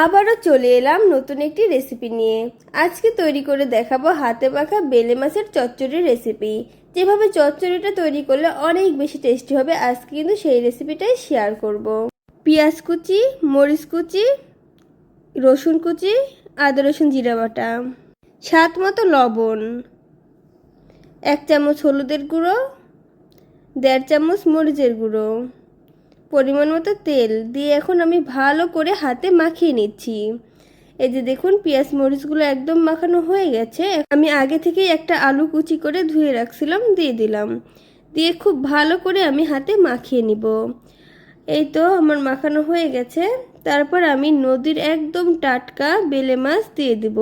আবারও চলে এলাম নতুন একটি রেসিপি নিয়ে। আজকে তৈরি করে দেখাবো হাতে পাখা বেলে মাছের চচ্চড়ির রেসিপি যেভাবে চচ্চড়িটা তৈরি করলে অনেক বেশি টেস্টি হবে, আজকে কিন্তু সেই রেসিপিটাই শেয়ার করব। পেঁয়াজ কুচি, মরিচ কুচি, রসুন কুচি, আদা, রসুন, জিরা বাটা। স্বাদ মতো লবণ, এক চামচ হলুদের গুঁড়ো, দেড় চামচ মরিচের গুঁড়ো। পরিমাণ মতো তেল দিয়ে এখন আমি ভালো করে হাতে মাখিয়ে নিচ্ছি। এই যে দেখুন, পেঁয়াজ মরিচগুলো একদম মাখানো হয়ে গেছে। আমি আগে থেকেই একটা আলু কুচি করে ধুয়ে রাখছিলাম, দিয়ে দিলাম। দিয়ে খুব ভালো করে আমি হাতে মাখিয়ে নিব। এই তো আমার মাখানো হয়ে গেছে। তারপর আমি নদীর একদম টাটকা বেলে মাছ দিয়ে দিব।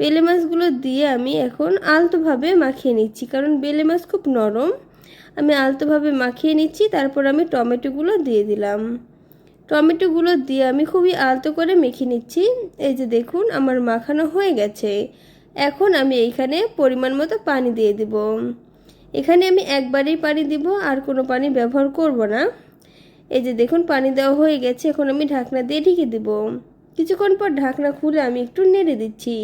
বেলে মাছগুলো দিয়ে আমি এখন আলতোভাবে মাখিয়ে নিচ্ছি, কারণ বেলে মাছ খুব নরম। আমি আলতোভাবে মাখিয়ে নিচ্ছি, তারপর আমি টমেটোগুলো দিয়ে দিলাম। টমেটোগুলো দিয়ে আমি খুবই আলতো করে মেখে নিচ্ছি। এই যে দেখুন, আমার মাখানো হয়ে গেছে। এখন আমি এইখানে পরিমাণ মতো পানি দিয়ে দিব। এখানে আমি একবারেই পানি দিব, আর কোনো পানি ব্যবহার করব না। এই যে দেখুন, পানি দেওয়া হয়ে গেছে, এখন আমি ঢাকনা দিয়ে ঢেকে দিব। কিছুক্ষণ পর ঢাকনা খুলে আমি একটু নেড়ে দিচ্ছি।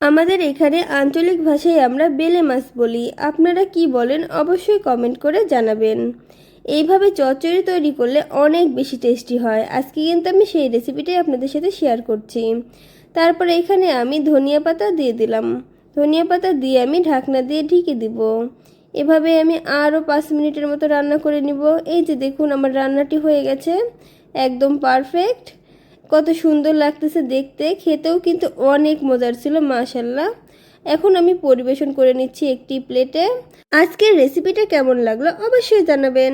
আমাদের এখানে আঞ্চলিক ভাষায় আমরা বেলে মাছ বলি। আপনারা কি বলেন অবশ্যই কমেন্ট করে জানাবেন। এইভাবে চচ্চড়ি তৈরি করলে অনেক বেশি টেস্টি হয়। আজকে কিন্তু আমি সেই রেসিপিটাই আপনাদের সাথে শেয়ার করছি। তারপরে এখানে আমি ধনিয়া পাতা দিয়ে দিলাম। ধনিয়া পাতা দিয়ে আমি ঢাকনা দিয়ে ঢেকে দিব। এভাবে আমি আরও পাঁচ মিনিটের মতো রান্না করে নিব। এই যে দেখুন আমার রান্নাটি হয়ে গেছে। একদম পারফেক্ট কত সুন্দর লাগতেছে দেখতে। খেতেও কিন্তু অনেক মজার ছিল মাশাল্লাহ এখন আমি পরিবেশন করে নিচ্ছি একটি প্লেটে। আজকের রেসিপিটা কেমন লাগল অবশ্যই জানাবেন।